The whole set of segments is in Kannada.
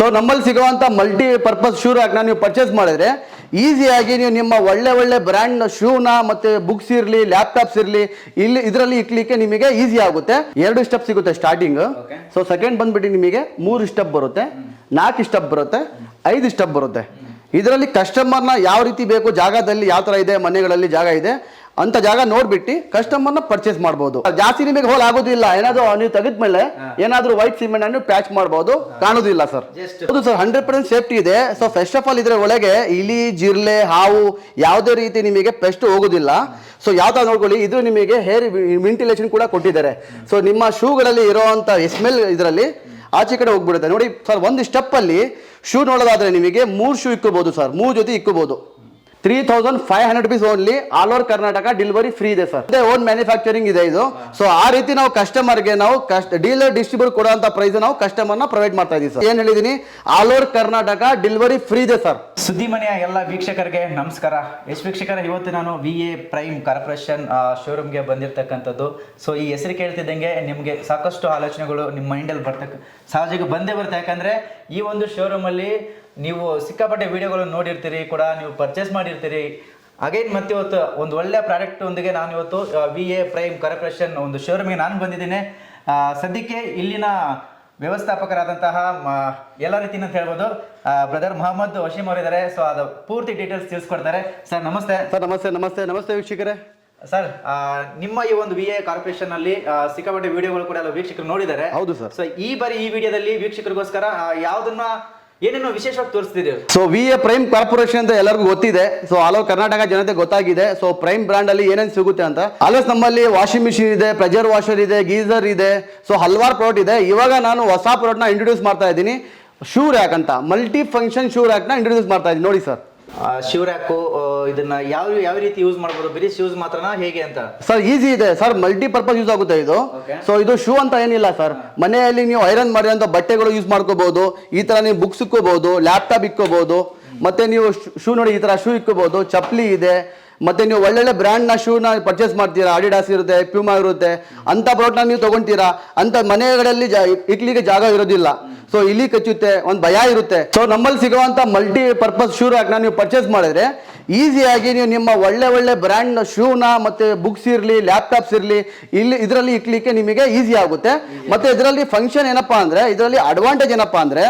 ಸೊ ನಮ್ಮಲ್ಲಿ ಸಿಗುವಂತ ಮಲ್ಟಿ ಪರ್ಪಸ್ ಶೂ ರ್ಯಾಕ್ನ ನೀವು ಪರ್ಚೇಸ್ ಮಾಡಿದ್ರೆ ಈಸಿಯಾಗಿ ನೀವು ನಿಮ್ಮ ಒಳ್ಳೆ ಒಳ್ಳೆ ಬ್ರ್ಯಾಂಡ್ ಶೂನ ಮತ್ತೆ ಬುಕ್ಸ್ ಇರಲಿ ಲ್ಯಾಪ್ಟಾಪ್ಸ್ ಇರಲಿ ಇಲ್ಲಿ ಇದರಲ್ಲಿ ಇಕ್ಲಿಕ್ಕೆ ನಿಮಗೆ ಈಸಿ ಆಗುತ್ತೆ. ಎರಡು ಸ್ಟೆಪ್ ಸಿಗುತ್ತೆ ಸ್ಟಾರ್ಟಿಂಗ್. ಸೊ ಸೆಕೆಂಡ್ ಬಂದ್ಬಿಟ್ಟು ನಿಮಗೆ ಮೂರು ಸ್ಟೆಪ್ ಬರುತ್ತೆ. ನಾಲ್ಕು ಸ್ಟೆಪ್ ಬರುತ್ತೆ. ಐದು ಸ್ಟೆಪ್ ಬರುತ್ತೆ. ಇದರಲ್ಲಿ ಕಸ್ಟಮರ್ನ ಯಾವ ರೀತಿ ಬೇಕು ಜಾಗದಲ್ಲಿ ಯಾವ ಥರ ಇದೆ ಮನೆಗಳಲ್ಲಿ ಜಾಗ ಇದೆ ಅಂತ ಜಾಗ ನೋಡ್ಬಿಟ್ಟು ಕಸ್ಟಮರ್ನ ಪರ್ಚೇಸ್ ಮಾಡಬಹುದು ಜಾಸ್ತಿ ನಿಮಗೆ ಹೋಲ್ ಆಗೋದಿಲ್ಲ. ಏನಾದ್ರು ನೀವು ತೆಗೆದ್ಮೇಲೆ ಏನಾದ್ರೂ ವೈಟ್ ಸಿಮೆಂಟ್ ಅನ್ನು ಪ್ಯಾಚ್ ಮಾಡಬಹುದು ಕಾಣೋದಿಲ್ಲ ಸರ್ ಹೌದು ಸರ್ ಹಂಡ್ರೆಡ್ ಪರ್ಸೆಂಟ್ ಸೇಫ್ಟಿ ಇದೆ. ಸೊ ಫಸ್ಟ್ ಆಫ್ ಆಲ್ ಇದ್ರ ಒಳಗೆ ಇಲಿ ಜಿರ್ಲೆ ಹಾವು ಯಾವುದೇ ರೀತಿ ನಿಮಗೆ ಪೆಸ್ಟ್ ಹೋಗೋದಿಲ್ಲ. ಸೊ ಯಾವ ತರ ನೋಡ್ಕೊಳ್ಳಿ ಇದು ನಿಮಗೆ ಹೇರ್ ವೆಂಟಿಲೇಷನ್ ಕೂಡ ಕೊಟ್ಟಿದ್ದಾರೆ. ಸೊ ನಿಮ್ಮ ಶೂಗಳಲ್ಲಿ ಇರುವಂತ ಸ್ಮೆಲ್ ಇದರಲ್ಲಿ ಆಚೆ ಕಡೆ ಹೋಗ್ಬಿಡುತ್ತೆ. ನೋಡಿ ಸರ್ ಒಂದು ಸ್ಟೆಪ್ ಅಲ್ಲಿ ಶೂ ನೋಡೋದಾದ್ರೆ ನಿಮಗೆ ಮೂರು ಶೂ ಇಕ್ಕೋಬಹುದು ಸರ್ ಮೂರು ಜೊತೆ ಇಕ್ಕೋಬಹುದು three thousand five hundred rupees only all over Karnataka delivery free ಇದೆ ಸರ್ ಅದೇ ಓನ್ ಮ್ಯಾನುಫ್ಯಾಕ್ಚರಿಂಗ್ ಇದೆ ಇದು. ಸೊ ಆ ರೀತಿ ನಾವು ಕಸ್ಟಮರ್ಗೆ ನಾವು ಡೀಲರ್ ಡಿಸ್ಟ್ರಿಬ್ಯೂಟ್ ಕೊಡುವಂತ ಪ್ರೈಸ್ ನಾವು ಕಸ್ಟಮರ್ನ ಪ್ರೊವೈಡ್ ಮಾಡ್ತಾ ಇದೀವಿ ಸರ್ ಏನ್ ಹೇಳಿದೀನಿ? All over Karnataka delivery free ಇದೆ ಸರ್ ಸುದ್ದಿ ಮನೆಯ ಎಲ್ಲ ವೀಕ್ಷಕರಿಗೆ ನಮಸ್ಕಾರ. ಎಸ್ ವೀಕ್ಷಕರ, ಇವತ್ತು ನಾನು ವಿ ಎ ಪ್ರೈಮ್ ಕಾರ್ಪೊರೇಷನ್ ಶೋರೂಮ್ಗೆ ಬಂದಿರತಕ್ಕಂಥದ್ದು. ಸೊ ಈ ಹೆಸರು ಕೇಳ್ತಿದ್ದಂಗೆ ನಿಮಗೆ ಸಾಕಷ್ಟು ಆಲೋಚನೆಗಳು ನಿಮ್ಮ ಮೈಂಡಲ್ಲಿ ಬರ್ತಕ್ಕ ಸಹಜವಾಗಿ ಬಂದೇ ಬರುತ್ತೆ. ಯಾಕಂದರೆ ಈ ಒಂದು ಶೋರೂಮಲ್ಲಿ ನೀವು ಸಿಕ್ಕಾಪಟ್ಟೆ ವಿಡಿಯೋಗಳನ್ನು ನೋಡಿರ್ತೀರಿ ಕೂಡ ನೀವು ಪರ್ಚೇಸ್ ಮಾಡಿರ್ತೀರಿ. ಅಗೈನ್ ಮತ್ತೆ ಇವತ್ತು ಒಂದು ಒಳ್ಳೆಯ ಪ್ರಾಡಕ್ಟ್ ಒಂದಿಗೆ ನಾನು ಇವತ್ತು ವಿ ಎ ಪ್ರೈಮ್ ಕಾರ್ಪೊರೇಷನ್ ಒಂದು ಶೋರೂಮಿಗೆ ನಾನು ಬಂದಿದ್ದೇನೆ. ಸದ್ಯಕ್ಕೆ ಇಲ್ಲಿನ ವ್ಯವಸ್ಥಾಪಕರಾದಂತಹ ಎಲ್ಲ ರೀತಿನ ಅಂತ ಹೇಳ್ಬೋದು. ಬ್ರದರ್ ಮೊಹಮ್ಮದ್ ವಶೀಮ್ ಅವರಿದ್ದಾರೆ. ಸೊ ಅದು ಪೂರ್ತಿ ಡೀಟೇಲ್ಸ್ ತಿಳಿಸ್ಕೊಡ್ತಾರೆ. ಸರ್ ನಮಸ್ತೆ. ಸರ್ ನಮಸ್ತೆ ನಮಸ್ತೆ ನಮಸ್ತೆ ವೀಕ್ಷಕರೇ. ಸರ್ ನಿಮ್ಮ ಈ ಒಂದು ವಿ ಎ ಕಾರ್ಪೊರೇಷನ್ ಅಲ್ಲಿ ಸಿಕ್ಕಾಪಟ್ಟೆ ವಿಡಿಯೋಗಳು ಕೂಡ ಎಲ್ಲ ವೀಕ್ಷಕರು ನೋಡಿದ್ದಾರೆ. ಹೌದು ಸರ್ ಸೊ ಈ ಬಾರಿ ಈ ವಿಡಿಯೋದಲ್ಲಿ ವೀಕ್ಷಕರಿಗೋಸ್ಕರ ಯಾವ್ದನ್ನ ಏನೇನೋ ವಿಶೇಷವಾಗಿ ತೋರಿಸ್ತಿದ್ದೇವೆ so V A prime corporation ಅಂತ ಎಲ್ಲರಿಗೂ ಗೊತ್ತಿದೆ. ಸೊ ಆಲ್ ಓವರ್ ಕರ್ನಾಟಕ ಜನತೆ ಗೊತ್ತಾಗಿದೆ. ಸೊ ಪ್ರೈಮ್ ಬ್ರಾಂಡ್ ಅಲ್ಲಿ ಏನೇನು ಸಿಗುತ್ತೆ ಅಂತ. ಆಲ್ವೇಸ್ ನಮ್ಮಲ್ಲಿ ವಾಷಿಂಗ್ ಮಿಷಿನ್ ಇದೆ ಪ್ರೆಜರ್ ವಾಷರ್ ಇದೆ ಗೀಸರ್ ಇದೆ. ಸೊ ಹಲವಾರು ಪ್ರಾಡಕ್ಟ್ ಇದೆ. ಇವಾಗ ನಾನು ಹೊಸ ಪ್ರಾಡಕ್ಟ್ನ ಇಂಟ್ರೊಡ್ಯೂಸ್ ಮಾಡ್ತಾ ಇದ್ದೀನಿ. ಶೂ ರ್ಯಾಕ್ ಅಂತ. ಮಲ್ಟಿ ಫಂಕ್ಷನ್ ಶೂ ರ್ಯಾಕ್ನ ಇಂಟ್ರೊಡ್ಯೂಸ್ ಮಾಡ್ತಾ ಇದ್ದೀನಿ. ನೋಡಿ ಸರ್ ಶಿವರಾಕು ಇದನ್ನ ಯಾವ ಯಾವ ರೀತಿ ಯೂಸ್ ಮಾಡ್ಬೋದು? ಬರೀ ಶೂಸ್ ಮಾತ್ರನಾ? ಹೇಗೆ ಅಂತ? ಸರ್ ಈಸಿ ಇದೆ. ಸರ್ ಮಲ್ಟಿ ಪರ್ಪಸ್ ಯೂಸ್ ಆಗುತ್ತೆ ಇದು. ಸೊ ಇದು ಶೂ ಅಂತ ಏನಿಲ್ಲ ಸರ್ ಮನೆಯಲ್ಲಿ ನೀವು ಐರನ್ ಮಾಡಿರೋಂಥ ಬಟ್ಟೆಗಳು ಯೂಸ್ ಮಾಡ್ಕೋಬಹುದು ಈ ತರ ನೀವು ಬುಕ್ಸ್ ಇಕ್ಕೋಬಹುದು ಲ್ಯಾಪ್ಟಾಪ್ ಇಕ್ಕೋಬಹುದು ಮತ್ತೆ ನೀವು ಶೂ ನೋಡಿ ಈ ತರ ಶೂ ಇಕ್ಕೋಬಹುದು ಚಪ್ಪಲಿ ಇದೆ. ಮತ್ತೆ ನೀವು ಒಳ್ಳೊಳ್ಳೆ ಬ್ರ್ಯಾಂಡ್ನ ನ ಶೂನ ಪರ್ಚೇಸ್ ಮಾಡ್ತೀರಾ. ಅಡಿಡಾಸ್ ಇರುತ್ತೆ ಪ್ಯೂಮಾ ಇರುತ್ತೆ. ಅಂತ ಪ್ರಾಡಕ್ಟ್ ನೀವು ತಗೊಂತೀರಾ? ಅಂತ ಮನೆಗಳಲ್ಲಿ ಜಾ- ಇಕ್ಲಿಕ್ಕೆ ಜಾಗ ಇರೋದಿಲ್ಲ. ಸೊ ಇಲ್ಲಿ ಕಚ್ಚುತ್ತೆ ಒಂದು ಭಯ ಇರುತ್ತೆ. ಸೊ ನಮ್ಮಲ್ಲಿ ಸಿಗುವಂತ ಮಲ್ಟಿ ಪರ್ಪಸ್ ಶೂ ರ್ಯಾಕ್ನ ನೀವು ಪರ್ಚೇಸ್ ಮಾಡಿದ್ರೆ ಈಸಿಯಾಗಿ ನೀವು ನಿಮ್ಮ ಒಳ್ಳೆ ಒಳ್ಳೆ ಬ್ರ್ಯಾಂಡ್ನ ಶೂನ ಮತ್ತೆ ಬುಕ್ಸ್ ಇರಲಿ ಲ್ಯಾಪ್ಟಾಪ್ಸ್ ಇರಲಿ, ಇಲ್ಲಿ ಇದರಲ್ಲಿ ಇಕ್ಲಿಕ್ಕೆ ನಿಮಗೆ ಈಸಿ ಆಗುತ್ತೆ. ಮತ್ತೆ ಇದರಲ್ಲಿ ಫಂಕ್ಷನ್ ಏನಪ್ಪಾ ಅಂದ್ರೆ, ಇದರಲ್ಲಿ ಅಡ್ವಾಂಟೇಜ್ ಏನಪ್ಪಾ ಅಂದ್ರೆ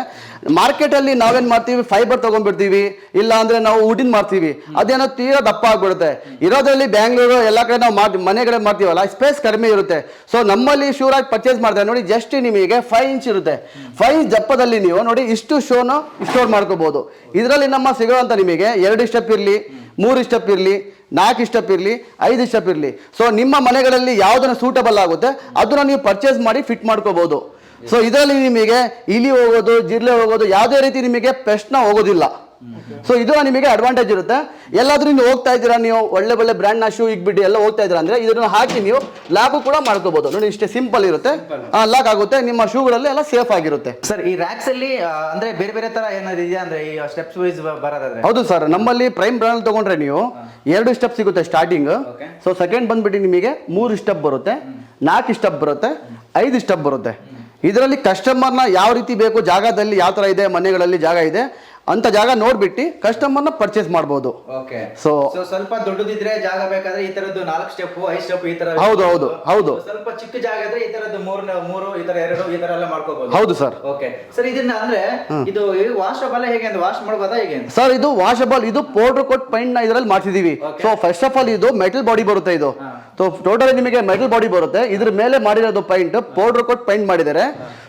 ಮಾರ್ಕೆಟ್ ಅಲ್ಲಿ ನಾವೇನ್ ಮಾಡ್ತೀವಿ? ಫೈಬರ್ ತಗೊಂಡ್ಬಿಡ್ತೀವಿ. ಇಲ್ಲ ಅಂದ್ರೆ ನಾವು ಊಟಿನ ಮಾಡ್ತೀವಿ ಅದೇನೋ ತೀರಾ ದಪ್ಪ ಆಗ್ಬಿಡುತ್ತೆ. ಇರೋದ್ರಲ್ಲಿ ಬ್ಯಾಂಗ್ಳೂರು ಎಲ್ಲ ಕಡೆ ನಾವು ಮಾಡಿ ಮನೆಗಳೇ ಮಾಡ್ತೀವಲ್ಲ ಸ್ಪೇಸ್ ಕಡಿಮೆ ಇರುತ್ತೆ. ಸೊ ನಮ್ಮಲ್ಲಿ ಶೂರಾಗಿ ಪರ್ಚೇಸ್ ಮಾಡ್ತಾರೆ ನೋಡಿ ಜಸ್ಟ್ ನಿಮಗೆ ಫೈವ್ ಇಂಚ್ ಇರುತ್ತೆ. ಫೈವ್ ಇಂಚ್ ದಪ್ಪದಲ್ಲಿ ನೀವು ನೋಡಿ, ಇಷ್ಟು ಶೋನ ಸ್ಟೋರ್ ಮಾಡ್ಕೋಬಹುದು ಇದರಲ್ಲಿ ನಮ್ಮ ಸಿಗೋವಂಥ ನಿಮಗೆ ಎರಡು ಸ್ಟೆಪ್ ಇರಲಿ, ಮೂರು ಸ್ಟೆಪ್ ಇರಲಿ, ನಾಲ್ಕು ಸ್ಟೆಪ್ ಇರಲಿ, ಐದು ಸ್ಟೆಪ್ ಇರಲಿ. ಸೊ ನಿಮ್ಮ ಮನೆಗಳಲ್ಲಿ ಯಾವುದನ್ನು ಸೂಟಬಲ್ ಆಗುತ್ತೆ, ಅದನ್ನು ನೀವು ಪರ್ಚೇಸ್ ಮಾಡಿ ಫಿಟ್ ಮಾಡ್ಕೋಬಹುದು ಸೊ ಇದರಲ್ಲಿ ನಿಮಗೆ ಇಲಿ ಹೋಗೋದು ಜಿರ್ಲೆ ಹೋಗೋದು ಯಾವುದೇ ರೀತಿ ನಿಮಗೆ ಪೆಸ್ಟ್ನ ಹೋಗೋದಿಲ್ಲ. ಸೊ ಇದು ನಿಮಗೆ ಅಡ್ವಾಂಟೇಜ್ ಇರುತ್ತೆ. ಎಲ್ಲಾದ್ರೂ ನೀವು ಹೋಗ್ತಾ ಇದ್ದೀರಾ ನೀವು ಒಳ್ಳೆ ಒಳ್ಳೆ ಬ್ರ್ಯಾಂಡ್ನ ಶೂ ಇಕ್ಬಿಟ್ಟು ಎಲ್ಲ ಹೋಗ್ತಾ ಇದ್ದೀರಾ ಅಂದ್ರೆ ಇದನ್ನು ಹಾಕಿ ನೀವು ಲಾಕು ಕೂಡ ಮಾಡ್ಕೋಬಹುದು ನೋಡಿ ಇಷ್ಟೇ ಸಿಂಪಲ್ ಇರುತ್ತೆ. ಲಾಕ್ ಆಗುತ್ತೆ. ನಿಮ್ಮ ಶೂಗಳಲ್ಲಿ ಎಲ್ಲ ಸೇಫ್ ಆಗಿರುತ್ತೆ. ಸರ್ ಈ ರ್ಯಾಕ್ಸ್ ಅಲ್ಲಿ ಅಂದ್ರೆ ಬೇರೆ ಬೇರೆ ತರ ಏನಾದ್ರು ಇದೆಯಾ? ಅಂದ್ರೆ ಈ ಸ್ಟೆಪ್ಸ್ ವೈಸ್ ಬರೋದಾದ್ರೆ? ಹೌದು ಸರ್ ನಮ್ಮಲ್ಲಿ ಪ್ರೈಮ್ ಬ್ರ್ಯಾಂಡ್ ತಗೊಂಡ್ರೆ ನೀವು ಎರಡು ಸ್ಟೆಪ್ ಸಿಗುತ್ತೆ ಸ್ಟಾರ್ಟಿಂಗ್. ಸೊ ಸೆಕೆಂಡ್ ಬಂದ್ಬಿಟ್ಟು ನಿಮಗೆ ಮೂರು ಸ್ಟೆಪ್ ಬರುತ್ತೆ. ನಾಲ್ಕು ಸ್ಟೆಪ್ ಬರುತ್ತೆ. ಐದು ಸ್ಟೆಪ್ ಬರುತ್ತೆ. ಇದರಲ್ಲಿ ಕಸ್ಟಮರ್ನ ಯಾವ ರೀತಿ ಬೇಕು ಜಾಗದಲ್ಲಿ ಯಾವ ಥರ ಇದೆ ಮನೆಗಳಲ್ಲಿ ಜಾಗ ಇದೆ ಅಂತ ಜಾಗ ನೋಡ್ಬಿಟ್ಟು ಕಸ್ಟಮರ್ನ ಪರ್ಚೇಸ್ ಮಾಡಬಹುದು ಓಕೆ ಸೊ ಸೊ ಸ್ವಲ್ಪ ದೊಡ್ಡದಿದ್ರೆ ಜಾಗ ಬೇಕಾದ್ರೆ ಈ ತರದ್ದು ನಾಲ್ಕು ಸ್ಟೆಪ್ ಐದು ಸ್ಟೆಪ್ ಈ ತರ ಹೌದು, ಹೌದು, ಹೌದು. ಸ್ವಲ್ಪ ಚಿಕ್ಕ ಜಾಗ ಇದ್ರೆ ಈ ತರದ್ದು ಮೂರು ಮೂರು ಈ ತರ ಎರಡು ಈ ತರ ಎಲ್ಲ ಮಾಡ್ಕೋಬಹುದು ಹೌದು ಸರ್ ಓಕೆ ಸರ್ ಇದನ್ನ ಅಂದ್ರೆ ಇದು ವಾಶಬಲ್ ಹೇಗೆ ಅಂದ್ರೆ ವಾಶ್ ಮಾಡಬಹುದಾ ಹೇಗೆ ಸರ್ ಇದು ವಾಷಬಲ್ ಇದು ಪೌಡರ್ ಕೋಟ್ ಪೈಂಟ್ನ ಇದರಲ್ಲಿ ಮಾಡ್ತಿದೀವಿ. ಸೊ ಫಸ್ಟ್ ಆಫ್ ಆಲ್ ಇದು ಮೆಟಲ್ ಬಾಡಿ ಬರುತ್ತೆ ಇದು. ಸೊ ಟೋಟಲ್ ನಿಮಗೆ ಮೆಟಲ್ ಬಾಡಿ ಬರುತ್ತೆ. ಇದ್ರ ಮೇಲೆ ಮಾಡಿರೋದು ಪೈಂಟ್ ಪೌಡರ್ ಕೋಟ್ ಪೈಂಟ್ ಮಾಡಿದ್ದಾರೆ.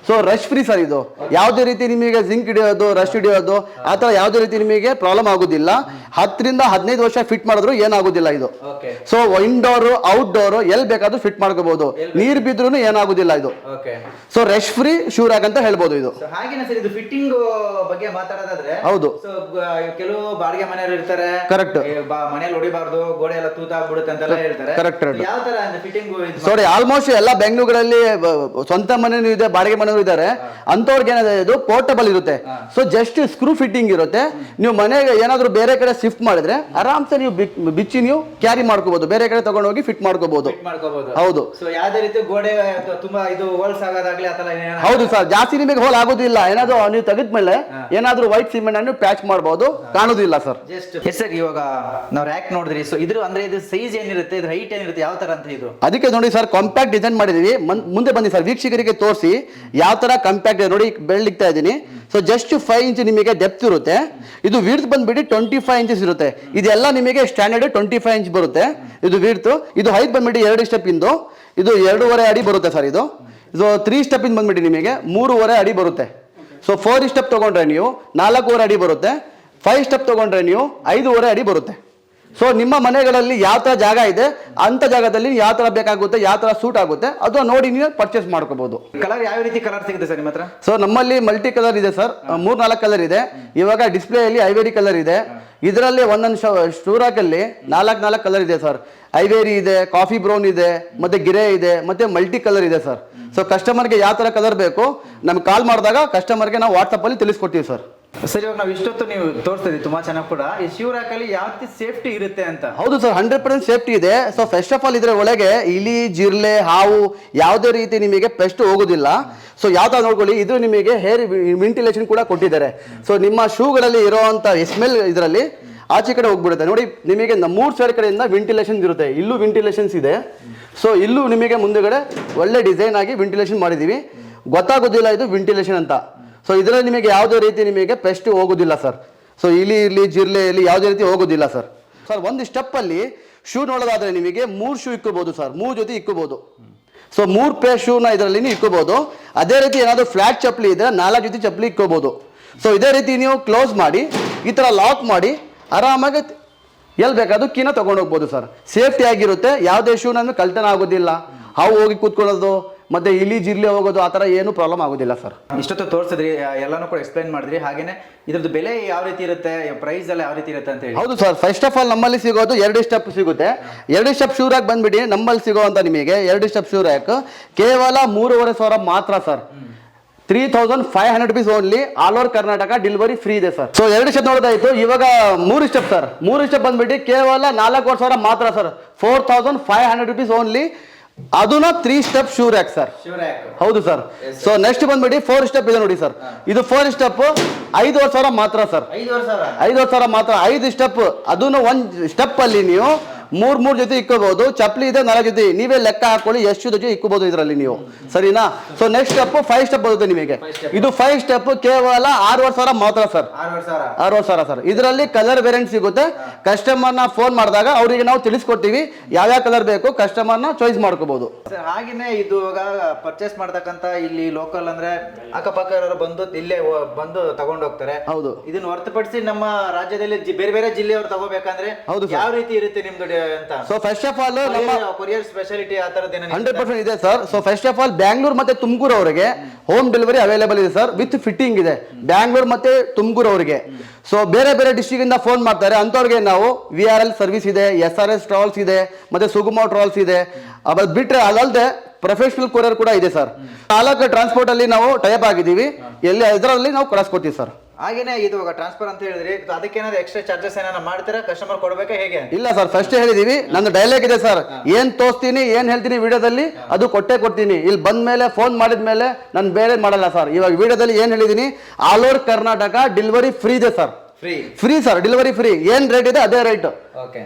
ಸೊ ರಶ್ ಫ್ರೀ ಸರ್ ಇದು. ಯಾವುದೇ ರೀತಿ ನಿಮಗೆ ಜಿಂಕ್ ಹಿಡಿಯೋದು ರಶ್ ಹಿಡಿಯೋದು ಆ ಥರ ಯಾವುದೇ ರೀತಿ ನಿಮಗೆ ಪ್ರಾಬ್ಲಮ್ ಆಗೋದಿಲ್ಲ. ಹತ್ತರಿಂದ ಹದಿನೈದು ವರ್ಷ ಫಿಟ್ ಮಾಡಿದ್ರು ಏನಾಗೋದಿಲ್ಲ ಇದು. ಸೊ ಇಂಡೋರ್ ಔಟ್ಡೋರ್ ಎಲ್ಲಿ ಬೇಕಾದ್ರೂ ಫಿಟ್ ಮಾಡ್ಕೋಬಹುದು. ನೀರು ಬಿದ್ರೂ ಏನಾಗೋದಿಲ್ಲ ಇದು. ಸೊ ರಶ್ ಫ್ರೀ ಶೂರ್ ಅಂತ ಹೇಳ್ಬೋದು ಇದು. ಸೊ ಹಾಗೇನೆ ಸರ್ ಇದು ಫಿಟ್ಟಿಂಗ್ ಬಗ್ಗೆ ಮಾತಾಡೋದಾದ್ರೆ ಹೌದು. ಕೆಲವು ಬಾಡಿಗೆ ಮನೆಯವರು ಇರ್ತಾರೆ. ಕರೆಕ್ಟ್ ಮನೇಲಿ ಹೊಡಿಬಾರ್ದು ಗೋಡೆ ಎಲ್ಲ ತೂತಾಗ್ಬಿಡುತ್ತೆ ಅಂತೆಲ್ಲ ಹೇಳ್ತಾರೆ. ಯಾವ ತರ ಫಿಟ್ಟಿಂಗ್ ನೋಡಿ ಆಲ್ಮೋಸ್ಟ್ ಎಲ್ಲ ಬೆಂಗಳೂರಲ್ಲಿ ಸ್ವಂತ ಮನೆಯೂ ಇದೆ ಬಾಡಿಗೆ ಮನೆಯೂ ಇದ್ದಾರೆ. ಅಂತವ್ರಿಗೆ ಏನಾದ್ರೆ ಇದು ಪೋರ್ಟಬಲ್ ಇರುತ್ತೆ. So just screw fit fitting ಇರುತ್ತೆ. ನೀವು ಮನೆಗೆ ಏನಾದರೂ ಬೇರೆ ಕಡೆ ಶಿಫ್ಟ್ ಮಾಡಿದ್ರೆ ಆರಾಮ್ಸೆ ನೀವು ಬಿಚ್ಚಿ ನೀವು ಕ್ಯಾರಿ ಮಾಡ್ಕೋಬಹುದು ಬೇರೆ ಕಡೆ ತಗೊಂಡೋಗಿ ಫಿಟ್ ಮಾಡ್ಕೋಬಹುದು ಫಿಟ್ ಮಾಡ್ಕೋಬಹುದು ಹೌದು. ಯಾವ್ದೇ ರೀತಿ ಗೋಡೆ ತುಂಬಾ ಇದು ಹೋಲ್ಸ್ ಆಗೋದಾಗ್ಲಿ ಹೌದು ಸರ್. ಜಾಸ್ತಿ ನಿಮಗೆ ಹೋಲ್ ಆಗೋದಿಲ್ಲ ಏನಾದ್ರು ನೀವು ತೆಗೆದ್ಮೇಲೆ ಏನಾದ್ರೂ ವೈಟ್ ಸಿಮೆಂಟ್ ಅನ್ನು ಪ್ಯಾಚ್ ಮಾಡಬಹುದು ಕಾಣೋದಿಲ್ಲ ಸರ್. ಎಸ್ ಸರ್ ಇವಾಗ ನಾವು ರ್ಯಾಕ್ ನೋಡಿದ್ರಿ. ಸೊ ಇದ್ರ ಅಂದ್ರೆ ಇದು ಸೈಜ್ ಏನಿರುತ್ತೆ? ಇದು ಹೈಟ್ ಏನಿರುತ್ತೆ? ಯಾವ ತರ ಅಂತ ಇದು? ಅದಕ್ಕೆ ನೋಡಿ ಸರ್ ಕಾಂಪ್ಯಾಕ್ಟ್ ಡಿಸೈನ್ ಮಾಡಿದೀವಿ. ಮುಂದೆ ಬನ್ನಿ ಸರ್. ವೀಕ್ಷಕರಿಗೆ ತೋರಿಸಿ ಯಾವ ತರ ಕಾಂಪ್ಯಾಕ್ಟ್ ನೋಡಿ ಬೆಳ್ಳಿಗ್ತಾ ಇದ್ದೀನಿ. ಸೊ ಜಸ್ಟ್ ಫೈವ್ ಇಂಚ್ ನಿಮಗೆ ಡೆಪ್ತ್ ಇರುತ್ತೆ. ಇದು ವಿರ್ತ್ ಬಂದ್ಬಿಟ್ಟು ಟ್ವೆಂಟಿ ಫೈವ್ ಇಂಚಸ್ ಇರುತ್ತೆ. ಇದೆಲ್ಲ ನಿಮಗೆ ಸ್ಟ್ಯಾಂಡರ್ಡ್ ಟ್ವೆಂಟಿ ಫೈವ್ ಇಂಚ್ ಬರುತ್ತೆ. ಇದು ವಿರ್ತ್ ಇದು ಹೈಟ್ ಬಂದ್ಬಿಟ್ಟು ಎರಡು ಸ್ಟೆಪ್ ಇಂದು. ಇದು ಎರಡೂವರೆ ಅಡಿ ಬರುತ್ತೆ ಸರ್ ಇದು. ಇದು ತ್ರೀ ಸ್ಟೆಪ್ ಇಂದ ಬಂದ್ಬಿಟ್ಟು ನಿಮಗೆ ಮೂರುವರೆ ಅಡಿ ಬರುತ್ತೆ. ಸೊ ಫೋರ್ ಸ್ಟೆಪ್ ತಗೊಂಡ್ರೆ ನೀವು ನಾಲ್ಕೂವರೆ ಅಡಿ ಬರುತ್ತೆ. ಫೈವ್ ಸ್ಟೆಪ್ ತಗೊಂಡ್ರೆ ನೀವು ಐದೂವರೆ ಅಡಿ ಬರುತ್ತೆ. ಸೊ ನಿಮ್ಮ ಮನೆಗಳಲ್ಲಿ ಯಾವ ಥರ ಜಾಗ ಇದೆ ಅಂತ ಜಾಗದಲ್ಲಿ ಯಾವ ಥರ ಬೇಕಾಗುತ್ತೆ ಯಾವ ಥರ ಸೂಟ್ ಆಗುತ್ತೆ ಅದು ನೋಡಿ ನೀವು ಪರ್ಚೇಸ್ ಮಾಡ್ಕೋಬಹುದು ಕಲರ್ ಯಾವ ರೀತಿ ಕಲರ್ ಸಿಗುತ್ತೆ ಸರ್ ನಿಮ್ಮ ಹತ್ರ? ಸೊ ನಮ್ಮಲ್ಲಿ ಮಲ್ಟಿ ಕಲರ್ ಇದೆ ಸರ್. ಮೂರ್ ನಾಲ್ಕು ಕಲರ್ ಇದೆ. ಇವಾಗ ಡಿಸ್ಪ್ಲೇಯಲ್ಲಿ ಐವೇರಿ ಕಲರ್ ಇದೆ. ಇದರಲ್ಲಿ ಒಂದೊಂದು ಸ್ಟೂರಾಕಲ್ಲಿ ನಾಲ್ಕು ನಾಲ್ಕು ಕಲರ್ ಇದೆ ಸರ್. ಐವೇರಿ ಇದೆ ಕಾಫಿ ಬ್ರೌನ್ ಇದೆ ಮತ್ತೆ ಗಿರೆ ಇದೆ ಮತ್ತೆ ಮಲ್ಟಿ ಕಲರ್ ಇದೆ ಸರ್. ಸೊ ಕಸ್ಟಮರ್ಗೆ ಯಾವ ಥರ ಕಲರ್ ಬೇಕು ನಮ್ಗೆ ಕಾಲ್ ಮಾಡಿದಾಗ ಕಸ್ಟಮರ್ಗೆ ನಾವು ವಾಟ್ಸಪ್ಪಲ್ಲಿ ತಿಳಿಸ್ಕೊಡ್ತೀವಿ ಸರ್. ಸರ್, ಇವಾಗ ನಾವು ಇಷ್ಟೊತ್ತು ನೀವು ತೋರಿಸ್ತೀವಿ ತುಂಬಾ ಚೆನ್ನಾಗಿ ಕೂಡ. ಈ ಶಿವ ರ್ಯಾಕ್ ಅಲ್ಲಿ ಯಾವ ಸೇಫ್ಟಿ ಇರುತ್ತೆ ಅಂತ? ಹೌದು ಸರ್ ಹಂಡ್ರೆಡ್ ಪರ್ಸೆಂಟ್ ಸೇಫ್ಟಿ ಇದೆ. ಸೊ ಫಸ್ಟ್ ಆಫ್ ಆಲ್ ಇದ್ರ ಒಳಗೆ ಇಲಿ ಜಿರ್ಲೆ ಹಾವು ಯಾವುದೇ ರೀತಿ ನಿಮಗೆ ಪೆಸ್ಟ್ ಹೋಗೋದಿಲ್ಲ. ಸೊ ಯಾವ ತರ ನೋಡ್ಕೊಳ್ಳಿ, ಇದು ನಿಮಗೆ ಹೇರ್ ವೆಂಟಿಲೇಷನ್ ಕೂಡ ಕೊಟ್ಟಿದ್ದಾರೆ. ಸೊ ನಿಮ್ಮ ಶೂಗಳಲ್ಲಿ ಇರುವಂತ ಸ್ಮೆಲ್ ಇದರಲ್ಲಿ ಆಚೆ ಕಡೆ ಹೋಗ್ಬಿಡುತ್ತೆ. ನೋಡಿ, ನಿಮಗೆ ಮೂರು ಸೈಡ್ ಕಡೆಯಿಂದ ವೆಂಟಿಲೇಷನ್ ಇರುತ್ತೆ. ಇಲ್ಲೂ ವೆಂಟಿಲೇಷನ್ಸ್ ಇದೆ. ಸೊ ಇಲ್ಲೂ ನಿಮಗೆ ಮುಂದೆಗಡೆ ಒಳ್ಳೆ ಡಿಸೈನ್ ಆಗಿ ವೆಂಟಿಲೇಷನ್ ಮಾಡಿದೀವಿ ಗೊತ್ತಾಗೋದಿಲ್ಲ ಇದು ವೆಂಟಿಲೇಷನ್ ಅಂತ. ಸೊ ಇದರಲ್ಲಿ ನಿಮಗೆ ಯಾವುದೇ ರೀತಿ ನಿಮಗೆ ಪೆಸ್ಟ್ ಹೋಗೋದಿಲ್ಲ ಸರ್ ಸೊ ಇಲಿ ಇರಲಿ, ಜಿರ್ಲೆ ಇರಲಿ, ಯಾವುದೇ ರೀತಿ ಹೋಗೋದಿಲ್ಲ ಸರ್ ಸರ್ ಒಂದು ಸ್ಟೆಪ್ ಅಲ್ಲಿ ಶೂ ನೋಡೋದಾದ್ರೆ ನಿಮಗೆ ಮೂರು ಶೂ ಇಕ್ಕೋಬಹುದು ಸರ್ ಮೂರು ಜೊತೆ ಇಕ್ಕೋಬಹುದು ಸೊ ಮೂರು ಪೇ ಶೂನ ಇದರಲ್ಲಿ ನೀವು ಇಕ್ಕೋಬಹುದು ಅದೇ ರೀತಿ ಏನಾದರೂ ಫ್ಲಾಟ್ ಚಪ್ಪಲಿ ಇದ್ರೆ ನಾಲ್ಕು ಜೊತೆ ಚಪ್ಪಲಿ ಇಕ್ಕೋಬಹುದು ಸೊ ಇದೇ ರೀತಿ ನೀವು ಕ್ಲೋಸ್ ಮಾಡಿ, ಈ ಥರ ಲಾಕ್ ಮಾಡಿ, ಆರಾಮಾಗಿ ಎಲ್ಲಿ ಬೇಕಾದ್ರೂ ಕೀನ ತಗೊಂಡು ಹೋಗ್ಬೋದು ಸರ್ ಸೇಫ್ಟಿ ಆಗಿರುತ್ತೆ. ಯಾವುದೇ ಶೂನನ್ನು ಕಳ್ತನ ಆಗೋದಿಲ್ಲ. ಹಾವು ಹೋಗಿ ಕೂತ್ಕೊಳ್ಳೋದು ಮತ್ತೆ ಇಲಿ ಜಿರ್ಲಿ ಹೋಗೋದು ಆ ಥರ ಏನು ಪ್ರಾಬ್ಲಮ್ ಆಗೋದಿಲ್ಲ ಸರ್ ಇಷ್ಟೊತ್ತು ತೋರಿಸಿದ್ರಿ ಎಲ್ಲಾನು ಕೂಡ ಎಕ್ಸ್ಪ್ಲೈನ್ ಮಾಡಿದ್ರಿ. ಹಾಗೇನೆ ಇದ್ರದ್ದು ಬೆಲೆ ಯಾವ ರೀತಿ ಇರುತ್ತೆ ಪ್ರೈಸ್ ಎಲ್ಲ ಯಾವ ರೀತಿ ಇರುತ್ತೆ ಅಂತ ಹೇಳಿ. ಹೌದು ಸರ್ ಫಸ್ಟ್ ಆಫ್ ಆಲ್ ನಮ್ಮಲ್ಲಿ ಸಿಗೋದು ಎರಡು ಸ್ಟೆಪ್ ಸಿಗುತ್ತೆ. ಎರಡು ಸ್ಟೆಪ್ ಶೂರ್ ರ್ಯಾಕ್ ಬಂದ್ಬಿಡಿ ನಮ್ಮಲ್ಲಿ ಸಿಗೋ ಅಂತ ನಿಮಗೆ ಎರಡು ಸ್ಟೆಪ್ ಶೂರ್ ರ್ಯಾಕ್ ಕೇವಲ ಮೂರುವರೆ ಸಾವಿರ ಮಾತ್ರ sir three thousand five hundred rupees only all over Karnataka delivery free ಇದೆ ಸರ್ ಸೊ ಎರಡು ಸ್ಟೆಪ್ ನೋಡೋದಾಯ್ತು. ಇವಾಗ ಮೂರು ಸ್ಟೆಪ್ ಸರ್ ಮೂರು ಸ್ಟೆಪ್ ಬಂದ್ಬಿಟ್ಟು ಕೇವಲ ನಾಲ್ಕೂವರೆ ಸಾವಿರ ಮಾತ್ರ sir four thousand five hundred rupees only ಅದನ್ನ ತ್ರೀ ಸ್ಟೆಪ್ ಶೂರ್ ಯಾಕೆ ಸರ್ ಹೌದು ಸರ್ ಸೊ ನೆಕ್ಸ್ಟ್ ಬಂದ್ಬಿಡಿ ಫೋರ್ ಸ್ಟೆಪ್ ಇದೆ ನೋಡಿ ಸರ್ ಇದು ಫೋರ್ ಸ್ಟೆಪ್ ಐದುವರೆ ಸಾವಿರ ಮಾತ್ರ ಸರ್ ಐದುವರೆ ಐದು ಸಾವಿರ ಮಾತ್ರ ಐದು ಸ್ಟೆಪ್ ಅದನ್ನು ಒಂದ್ ಸ್ಟೆಪ್ ಅಲ್ಲಿ ನೀವು ಮೂರ್ ಮೂರ್ ಜೊತೆ ಇಕ್ಕೋಬಹುದು ಚಪ್ಪಲಿ ಇದೆ ನಾಲ್ಕು ಜೊತೆ. ನೀವೇ ಲೆಕ್ಕ ಹಾಕೊಳ್ಳಿ ಎಷ್ಟು ಜೊತೆ ಇಕ್ಕೋಬಹುದು ಇದರಲ್ಲಿ ನೀವು. ಸರಿನಾ? So next step five step ಬರುತ್ತೆ ನಿಮಗೆ. ಇದು ಫೈವ್ ಸ್ಟೆಪ್ ಕೇವಲ ಆರೂವರೆ ಸಾವಿರ ಮಾತ್ರ ಸರ್ ಆರೂವರೆ ಸಾವಿರ. ಸರ್ ಇದರಲ್ಲಿ ಕಲರ್ ವೇರಿಯಂಟ್ ಸಿಗುತ್ತೆ. ಕಸ್ಟಮರ್ನ ಫೋನ್ ಮಾಡಿದಾಗ ಅವರಿಗೆ ನಾವು ತಿಳಿಸ್ಕೊಡ್ತೀವಿ ಯಾವ್ಯಾವ ಕಲರ್ ಬೇಕು ಕಸ್ಟಮರ್ನ ಚಾಯ್ಸ್ ಮಾಡ್ಕೋಬಹುದು ಸರ್ ಹಾಗೇನೆ ಇದು ಇವಾಗ ಪರ್ಚೇಸ್ ಮಾಡ್ತಕ್ಕಂತ ಇಲ್ಲಿ ಲೋಕಲ್ ಅಂದ್ರೆ ಅಕ್ಕಪಕ್ಕ ಇರೋರು ಬಂದು ಇಲ್ಲೇ ಬಂದು ತಗೊಂಡು ಹೋಗ್ತಾರೆ. ಹೌದು. ಇದನ್ನ ಹೊರತುಪಡಿಸಿ ನಮ್ಮ ರಾಜ್ಯದಲ್ಲಿ ಬೇರೆ ಬೇರೆ ಜಿಲ್ಲೆಯವರು ತಗೋಬೇಕಂದ್ರೆ ಹೌದು ಯಾವ ರೀತಿ ಇರುತ್ತೆ ನಿಮ್ದು ಅಂತ. ಸೊ ಫಸ್ಟ್ ಆಫ್ ಆಲ್ ನಮ್ಮ ಕೊರಿಯರ್ ಸ್ಪೆಷಾಲಿಟಿ ಆ ಹಂಡ್ರೆಡ್ ಪರ್ಸೆಂಟ್ ಇದೆ sir so first of all Bangalore ಮತ್ತೆ ತುಮಕೂರು ಅವರಿಗೆ ಹೋಮ್ ಡೆಲಿವರಿ ಅವೈಲೇಬಲ್ ಇದೆ ಸರ್ ವಿತ್ ಫಿಟ್ಟಿಂಗ್ ಇದೆ. ಬ್ಯಾಂಗ್ಳೂರ್ ಮತ್ತೆ ತುಮಕೂರು ಅವರಿಗೆ. ಸೊ ಬೇರೆ ಬೇರೆ ಡಿಸ್ಟಿಕ್ ಇಂದ ಫೋನ್ ಮಾಡ್ತಾರೆ. ಅಂತವ್ರಿಗೆ ನಾವು ವಿ ಆರ್ ಎಲ್ ಸರ್ವಿಸ್ ಇದೆ ಎಸ್ ಆರ್ ಎಸ್ ಟ್ರಾವಲ್ಸ್ ಇದೆ ಮತ್ತೆ ಸುಗಮ ಟ್ರಾವಲ್ಸ್ ಇದೆ. ಅದು ಬಿಟ್ರೆ ಅದಲ್ಲದೆ ಪ್ರೊಫೆಷನಲ್ ಕೊರಿಯರ್ ಕೂಡ ಇದೆ ಸರ್ ನಾಲ್ಕು ಟ್ರಾನ್ಸ್ಪೋರ್ಟ್ ಅಲ್ಲಿ ನಾವು ಟೈಪ್ ಆಗಿದ್ದೀವಿ. ಎಲ್ಲಿ ಇದರಲ್ಲಿ ನಾವು ಕಳಿಸ್ಕೊಡ್ತೀವಿ ಸರ್ ಹಾಗೇನೆ ಇದು ಟ್ರಾನ್ಸ್ಫರ್ ಅಂತ ಹೇಳಿದ್ರಿ ಇದು ಅದಕ್ಕೆ ಏನಾದ್ರು ಎಕ್ಸ್ಟ್ರಾ ಚಾರ್ಜಸ್ ಏನಾದ್ರು ಮಾಡ್ತೀರಾ? ಕಸ್ಟಮರ್ ಕೊಡ್ಬೇಕಾ ಹೇಗೆ ಇಲ್ಲ ಸರ್ ಫಸ್ಟ್ ಹೇಳಿದೀವಿ. ನಂದು ಡೈಲಾಗ್ ಇದೆ ಸರ್. ಏನ್ ತೋರಿಸ್ತೀನಿ ಏನ್ ಹೇಳ್ತೀನಿ ವಿಡಿಯೋದಲ್ಲಿ ಅದು ಕೊಟ್ಟೆ ಕೊಡ್ತೀನಿ. ಇಲ್ಲಿ ಬಂದ ಮೇಲೆ ಫೋನ್ ಮಾಡಿದ ಮೇಲೆ ನಾನು ಬೇರೆ ಮಾಡಲ್ಲ ಸರ್. ಇವಾಗ ವಿಡಿಯೋದಲ್ಲಿ ಏನ್ ಹೇಳಿದೀನಿ all over Karnataka delivery free ಇದೆ sir. Free free sir delivery free ಏನ್ ರೇಟ್ ಇದೆ ಅದೇ ರೇಟ್ ಓಕೆ